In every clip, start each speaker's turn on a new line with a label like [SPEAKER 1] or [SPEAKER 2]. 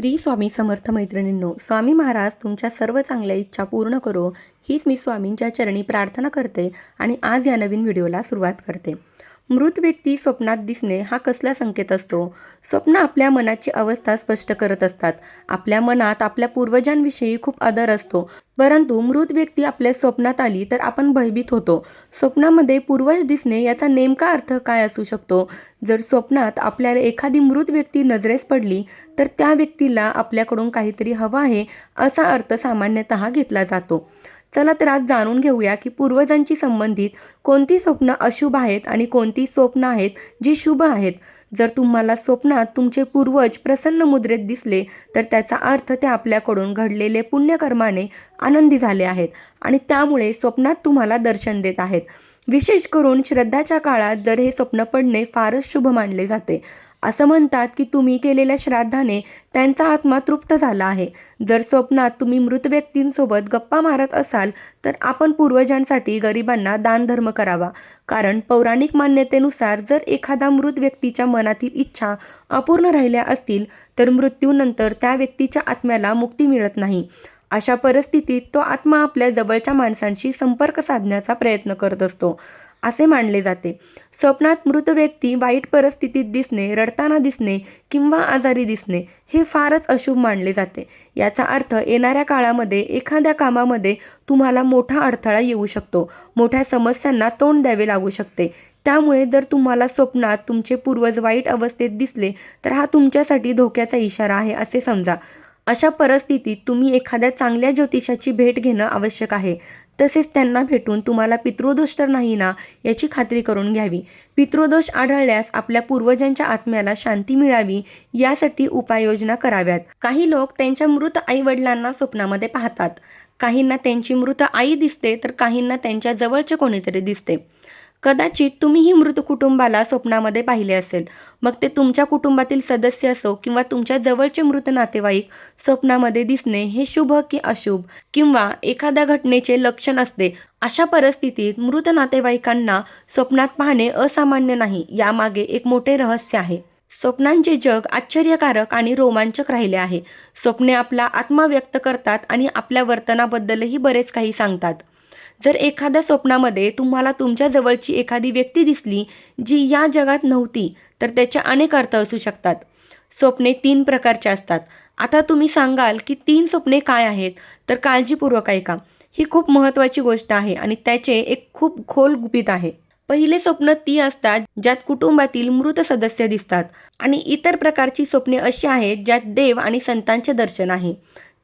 [SPEAKER 1] श्री स्वामी समर्थ मैत्रिणींनो स्वामी महाराज तुमच्या सर्व चांगल्या इच्छा पूर्ण करो हीच मी स्वामींच्या चरणी प्रार्थना करते आणि आज या नवीन व्हिडिओला सुरुवात करते. मृत व्यक्ती स्वप्नात दिसणे हा कसला संकेत असतो? स्वप्न आपल्या मनाची अवस्था स्पष्ट करत असतात. आपल्या मनात आपल्या पूर्वजांविषयी खूप आदर असतो. परंतु मृत व्यक्ती आपल्या स्वप्नात आली तर आपण भयभीत होतो. स्वप्नामध्ये पूर्वज दिसणे याचा नेमका अर्थ काय असू शकतो? जर स्वप्नात आपल्याला एखादी मृत व्यक्ती नजरेस पडली तर त्या व्यक्तीला आपल्याकडून काहीतरी हवं आहे असा अर्थ सामान्यतः घेतला जातो. चला तर आज जाणून घेऊया की पूर्वजांची संबंधित कोणती स्वप्न अशुभ आहेत आणि कोणती स्वप्न आहेत जी शुभ आहेत. जर तुम्हाला स्वप्नात तुमचे पूर्वज प्रसन्न मुद्रेत दिसले तर त्याचा अर्थ ते आपल्याकडून घडलेले पुण्यकर्माने आनंदी झाले आहेत आणि त्यामुळे स्वप्नात तुम्हाला दर्शन देत आहेत. विशेष करून श्रद्धाच्या काळात जर हे स्वप्न पडणे फारच शुभ मानले जाते. असं म्हणतात की तुम्ही केलेल्या श्राद्धाने त्यांचा आत्मा तृप्त झाला आहे. जर स्वप्नात तुम्ही मृत व्यक्तींसोबत गप्पा मारत असाल तर आपण पूर्वजांसाठी गरिबांना दानधर्म करावा. कारण पौराणिक मान्यतेनुसार जर एखादा मृत व्यक्तीच्या मनातील इच्छा अपूर्ण राहिल्या असतील तर मृत्यूनंतर त्या व्यक्तीच्या आत्म्याला मुक्ती मिळत नाही. अशा परिस्थितीत तो आत्मा आपल्या जवळच्या माणसांशी संपर्क साधण्याचा प्रयत्न करत असतो. असे मानले जाते. स्वप्नात मृत व्यक्ती वाईट परिस्थितीत दिसणे रडताना दिसणे किंवा आजारी दिसणे हे फारच अशुभ मानले जाते. याचा अर्थ येणाऱ्या काळामध्ये एखाद्या कामामध्ये तुम्हाला मोठा अडथळा येऊ शकतो. मोठ्या समस्यांना तोंड द्यावे लागू शकते. त्यामुळे जर तुम्हाला स्वप्नात तुमचे पूर्वज वाईट अवस्थेत दिसले तर हा तुमच्यासाठी धोक्याचा इशारा आहे असे समजा. अशा परिस्थितीत तुम्ही एखाद्या चांगल्या ज्योतिषाची भेट घेणं आवश्यक आहे. तसेच त्यांना भेटून तुम्हाला पितृदोष तर नाही ना याची खात्री करून घ्यावी. पितृदोष आढळल्यास आपल्या पूर्वजांच्या आत्म्याला शांती मिळावी यासाठी उपाययोजना कराव्यात. काही लोक त्यांच्या मृत आई वडिलांना स्वप्नामध्ये पाहतात. काहींना त्यांची मृत आई दिसते तर काहींना त्यांच्या जवळचे कोणीतरी दिसते. कदाचित तुम्हीही मृत कुटुंबाला स्वप्नामध्ये पाहिले असेल. मग ते तुमच्या कुटुंबातील सदस्य असो किंवा तुमच्या जवळचे मृत नातेवाईक स्वप्नामध्ये दिसणे हे शुभ की अशुभ किंवा एखाद्या घटनेचे लक्षण असते अशा परिस्थितीत मृत नातेवाईकांना स्वप्नात पाहणे असामान्य नाही यामागे एक मोठे रहस्य आहे. स्वप्नांचे जग आश्चर्यकारक आणि रोमांचक राहिले आहे. स्वप्ने आपला आत्मा व्यक्त करतात आणि आपल्या वर्तनाबद्दलही बरेच काही सांगतात. जर एखाद्या स्वप्नामध्ये तुम्हाला तुमच्या जवळची एखादी व्यक्ती दिसली जी या जगात नव्हती तर त्याचे अनेक अर्थ असू शकतात. स्वप्ने तीन प्रकारचे असतात. आता तुम्ही सांगाल की तीन स्वप्ने काय आहेत? तर काळजीपूर्वक ऐका. ही खूप महत्त्वाची गोष्ट आहे आणि त्याचे एक खूप खोल गुपित आहे. पहिले स्वप्न ती असतात ज्यात कुटुंबातील मृत सदस्य दिसतात आणि इतर प्रकारची स्वप्ने अशी आहेत ज्यात देव आणि संतांचे दर्शन आहे.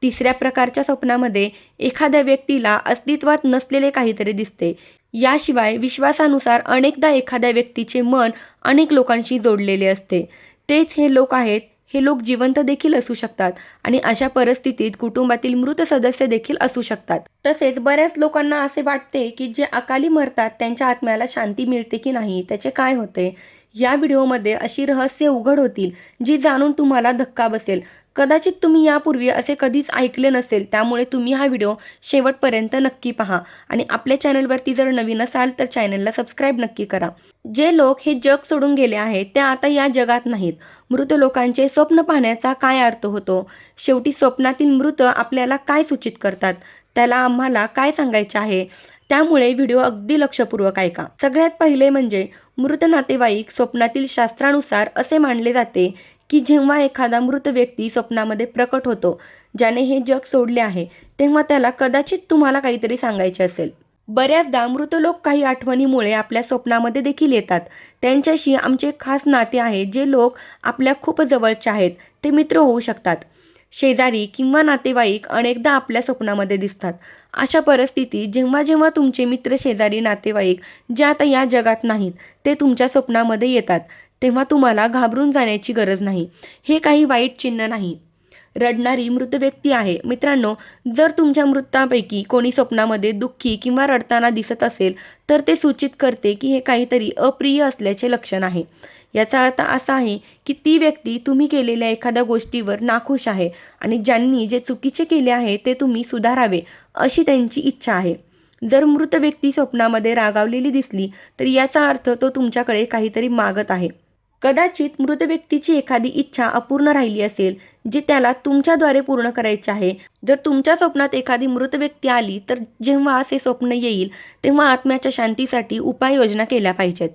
[SPEAKER 1] तिसऱ्या प्रकारच्या स्वप्नामध्ये एखाद्या व्यक्तीला अस्तित्वात नसलेले काहीतरी दिसते. याशिवाय विश्वासानुसार अनेकदा एखाद्या व्यक्तीचे मन अनेक लोकांशी जोडलेले असते. तेच हे लोक आहेत हे लोक जिवंत देखील असू शकतात आणि अशा परिस्थितीत कुटुंबातील मृत सदस्य देखील असू शकतात. तसेच बऱ्याच लोकांना असे वाटते की जे अकाली मरतात त्यांच्या आत्म्याला शांती मिळते की नाही त्याचे काय होते? या व्हिडिओमध्ये अशी रहस्य उघड होतील जी जाणून तुम्हाला धक्का बसेल. कदाचित तुम्ही यापूर्वी असे कधीच ऐकले नसेल त्यामुळे तुम्ही हा व्हिडिओ शेवटपर्यंत नक्की पहा. आणि आपल्या चॅनलवरती जर नवीन असाल तर चॅनलला सबस्क्राईब नक्की करा. जे लोक हे जग सोडून गेले आहेत ते आता या जगात नाहीत. मृत लोकांचे स्वप्न पाहण्याचा काय अर्थ होतो? शेवटी स्वप्नातील मृत आपल्याला काय सूचित करतात? त्याला आम्हाला काय सांगायचे आहे? त्यामुळे व्हिडिओ अगदी लक्षपूर्वक ऐका. सगळ्यात पहिले म्हणजे मृत नातेवाईक स्वप्नातील शास्त्रानुसार असे मानले जाते की जेव्हा एखादा मृत व्यक्ती स्वप्नामध्ये प्रकट होतो ज्याने हे जग सोडले आहे तेव्हा त्याला कदाचित तुम्हाला काहीतरी सांगायचे असेल. बऱ्याचदा मृत लोक काही आठवणीमुळे आपल्या स्वप्नामध्ये देखील येतात. त्यांच्याशी आमचे खास नाते आहे जे लोक आपल्या खूप जवळचे आहेत ते मित्र होऊ शकतात. शेजारी किंवा नातेवाईक अनेकदा आपल्या स्वप्नामध्ये दिसतात. अशा परिस्थितीत जेव्हा जेव्हा तुमचे मित्र शेजारी नातेवाईक जे आता या जगात नाहीत ते तुमच्या स्वप्नामध्ये येतात तेव्हा तुम्हाला घाबरून जाण्याची गरज नाही. हे काही वाईट चिन्ह नाही. रडणारी मृत व्यक्ती आहे. मित्रांनो जर तुमच्या मृतापैकी कोणी स्वप्नामध्ये दुःखी किंवा रडताना दिसत असेल तर ते सूचित करते की हे काहीतरी अप्रिय असल्याचे लक्षण आहे. याचा अर्थ असा आहे की ती व्यक्ती तुम्ही केलेल्या एखाद्या गोष्टीवर नाखुश आहे आणि ज्यांनी जे चुकीचे केले आहे ते तुम्ही सुधारावे अशी त्यांची इच्छा आहे. जर मृत व्यक्ती स्वप्नामध्ये रागावलेली दिसली तर याचा अर्थ तो तुमच्याकडे काहीतरी मागत आहे. कदाचित मृत व्यक्तीची एखादी इच्छा अपूर्ण राहिली असेल जी त्याला तुमच्याद्वारे पूर्ण करायची आहे. जर तुमच्या स्वप्नात एखादी मृत व्यक्ती आली तर जेव्हा असे स्वप्न येईल तेव्हा आत्म्याच्या शांतीसाठी उपाययोजना केल्या पाहिजेत.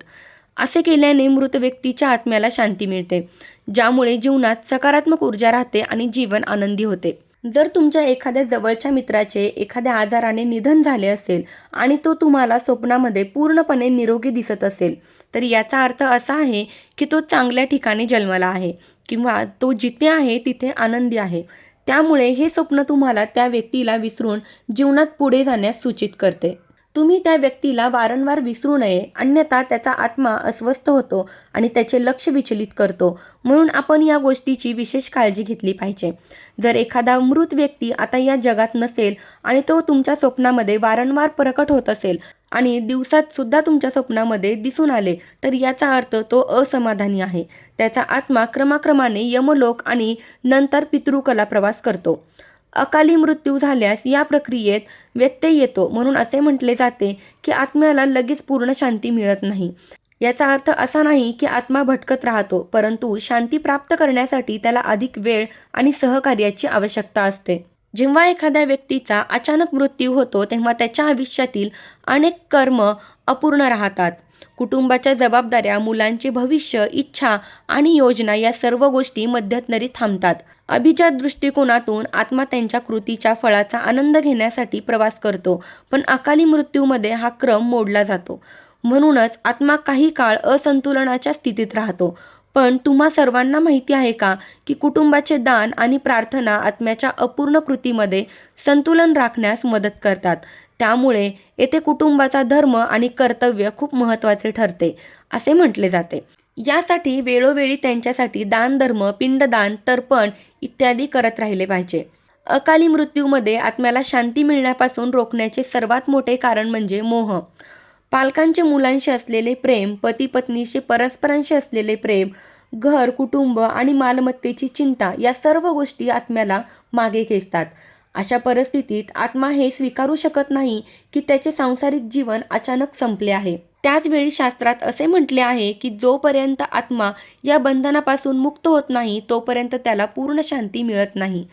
[SPEAKER 1] असे केल्याने मृत व्यक्तीच्या आत्म्याला शांती मिळते ज्यामुळे जीवनात सकारात्मक ऊर्जा राहते आणि जीवन आनंदी होते. जर तुमच्या एखाद्या जवळच्या मित्राचे एखाद्या आजाराने निधन झाले असेल आणि तो तुम्हाला स्वप्नामध्ये पूर्णपणे निरोगी दिसत असेल तर याचा अर्थ असा आहे की तो चांगल्या ठिकाणी जन्माला आहे किंवा तो जिथे आहे तिथे आनंदी आहे. त्यामुळे हे स्वप्न तुम्हाला त्या व्यक्तीला विसरून जीवनात पुढे जाण्यास सूचित करते. तुम्ही त्या व्यक्तीला वारंवार विसरू नये अन्यथा त्याचा आत्मा अस्वस्थ होतो आणि त्याचे लक्ष विचलित करतो. म्हणून आपण या गोष्टीची विशेष काळजी घेतली पाहिजे. जर एखादा मृत व्यक्ती आता या जगात नसेल आणि तो तुमच्या स्वप्नामध्ये वारंवार प्रकट होत असेल आणि दिवसात सुद्धा तुमच्या स्वप्नामध्ये दिसून आले तर याचा अर्थ तो असमाधानी आहे. त्याचा आत्मा क्रमाक्रमाने यमलोक आणि नंतर पितृकला प्रवास करतो. अकाली मृत्यू झाल्यास या प्रक्रियेत व्यत्यय येतो म्हणून असे म्हटले जाते की आत्म्याला लगेच पूर्ण शांती मिळत नाही. याचा अर्थ असा नाही की आत्मा भटकत राहतो परंतु शांती प्राप्त करण्यासाठी त्याला अधिक वेळ आणि सहकार्याची आवश्यकता असते. जेव्हा एखाद्या व्यक्तीचा अचानक मृत्यू होतो तेव्हा त्याच्या आयुष्यातील अनेक कर्म अपूर्ण राहतात. कुटुंबाच्या जबाबदाऱ्या मुलांचे भविष्य इच्छा आणि योजना या सर्व गोष्टी मध्यंतरी थांबतात. अभिजात दृष्टिकोनातून आत्मा त्यांच्या कृतीच्या फळाचा आनंद घेण्यासाठी प्रवास करतो पण अकाली मृत्यूमध्ये हा क्रम मोडला जातो. म्हणूनच आत्मा काही काळ असंतुलनाच्या स्थितीत राहतो. पण तुम्हा सर्वांना माहिती आहे का की कुटुंबाचे दान आणि प्रार्थना आत्म्याच्या अपूर्ण कृतीमध्ये संतुलन राखण्यास मदत करतात. त्यामुळे येथे कुटुंबाचा धर्म आणि कर्तव्य खूप महत्त्वाचे ठरते असे म्हटले जाते. यासाठी वेळोवेळी त्यांच्यासाठी दानधर्म पिंडदान तर्पण इत्यादी करत राहिले पाहिजे. अकाली मृत्यूमध्ये आत्म्याला शांती मिळण्यापासून रोखण्याचे सर्वात मोठे कारण म्हणजे मोह. पालकांचे मुलांशी असलेले प्रेम पती पत्नीशी परस्परांशी असलेले प्रेम घर कुटुंब आणि मालमत्तेची चिंता या सर्व गोष्टी आत्म्याला मागे खेचतात. अशा परिस्थितीत आत्मा हे स्वीकारू शकत नाही की त्याचे सांसारिक जीवन अचानक संपले आहे. त्याचवेळी शास्त्रात असे म्हटले आहे की जोपर्यंत आत्मा या बंधनापासून मुक्त होत नाही तोपर्यंत त्याला पूर्ण शांती मिळत नाही.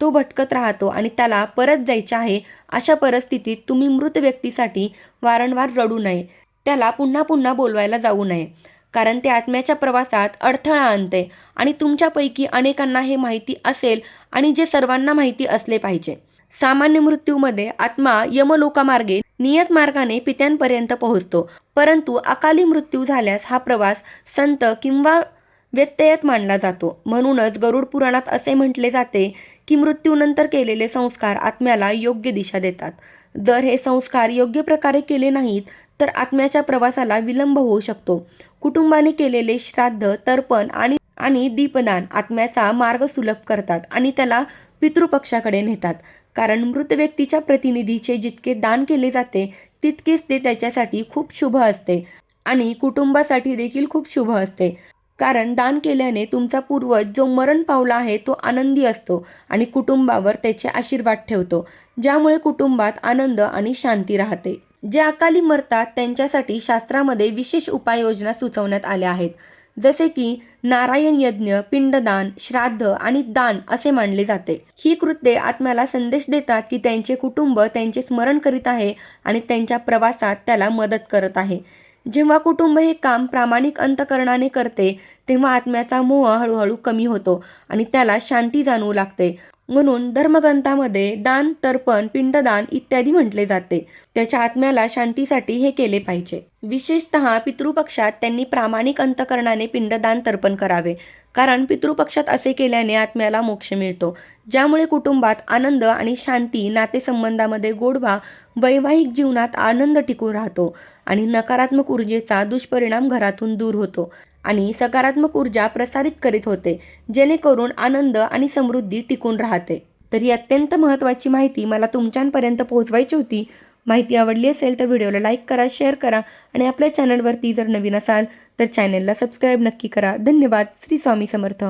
[SPEAKER 1] तो भटकत राहतो आणि त्याला परत जायचे आहे अशा परिस्थितीत तुम्ही मृत व्यक्तीसाठी वारंवार रडू नये. त्याला पुन्हा पुन्हा बोलवायला जाऊ नये. कारण ते आत्म्याच्या प्रवासात अडथळा आणते आणि तुमच्यापैकी अनेकांना हे माहिती असेल आणि जे सर्वांना माहिती असले पाहिजे. सामान्य मृत्यूमध्ये आत्मा यमलोकामार्गे नियत मार्गाने पित्यांपर्यंत पोहोचतो. परंतु अकाली मृत्यू झाल्यास हा प्रवास संत किंवा व्यत्ययत मानला जातो. म्हणूनच गरुड पुराणात असे म्हटले जाते की मृत्यूनंतर केलेले संस्कार आत्म्याला योग्य दिशा देतात. जर हे संस्कार योग्य प्रकारे केले नाहीत तर आत्म्याच्या प्रवासाला विलंब होऊ शकतो. कुटुंबाने केलेले श्राद्ध तर्पण आणि आणि दीपदान आत्म्याचा मार्ग सुलभ करतात आणि त्याला पितृपक्षाकडे नेतात. कारण मृत व्यक्तीच्या प्रतिनिधीचे जितके दान केले जाते तितकेच ते त्याच्यासाठी खूप शुभ असते. आणि कुटुंबासाठी देखील खूप शुभ असते. कारण दान केल्याने तुमचा पूर्वज जो मरण पावला आहे तो आनंदी असतो आणि कुटुंबावर त्याचे आशीर्वाद ठेवतो. ज्यामुळे कुटुंबात आनंद आणि शांती राहते. जे अकाली मरतात त्यांच्यासाठी शास्त्रामध्ये विशेष उपाययोजना सुचवण्यात आल्या आहेत. जसे की नारायण यज्ञ पिंडदान श्राद्ध आणि दान असे मानले जाते. ही कृत्ये आत्म्याला संदेश देतात की त्यांचे कुटुंब त्यांचे स्मरण करीत आहे आणि त्यांच्या प्रवासात त्याला मदत करत आहे. जेव्हा कुटुंब हे काम प्रामाणिक अंतकरणाने करते तेव्हा आत्म्याचा मोह हळूहळू कमी होतो आणि त्याला शांती जाणवू लागते. म्हणून धर्मग्रंथामध्ये दान तर्पण पिंडदान इत्यादी म्हटले जाते. त्याच्या आत्म्याला शांतीसाठी हे केले पाहिजे. विशेषतः पितृपक्षात त्यांनी प्रामाणिक अंतकरणाने पिंडदान तर्पण करावे. कारण पितृपक्षात असे केल्याने आत्म्याला मोक्ष मिळतो. ज्यामुळे कुटुंबात आनंद आणि शांती नातेसंबंधामध्ये गोडवा वैवाहिक जीवनात आनंद टिकून राहतो. आणि नकारात्मक ऊर्जेचा दुष्परिणाम घरातून दूर होतो आणि सकारात्मक ऊर्जा प्रसारित करीत होते जेणेकरून आनंद आणि समृद्धी टिकून राहते. तर ही अत्यंत महत्त्वाची माहिती मला तुमच्यापर्यंत पोहोचवायची होती. माहिती आवडली असेल तर व्हिडिओला लाईक करा शेअर करा आणि आपल्या चॅनलवरती जर नवीन असाल तर चॅनलला सबस्क्राईब नक्की करा. धन्यवाद. श्री स्वामी समर्थ.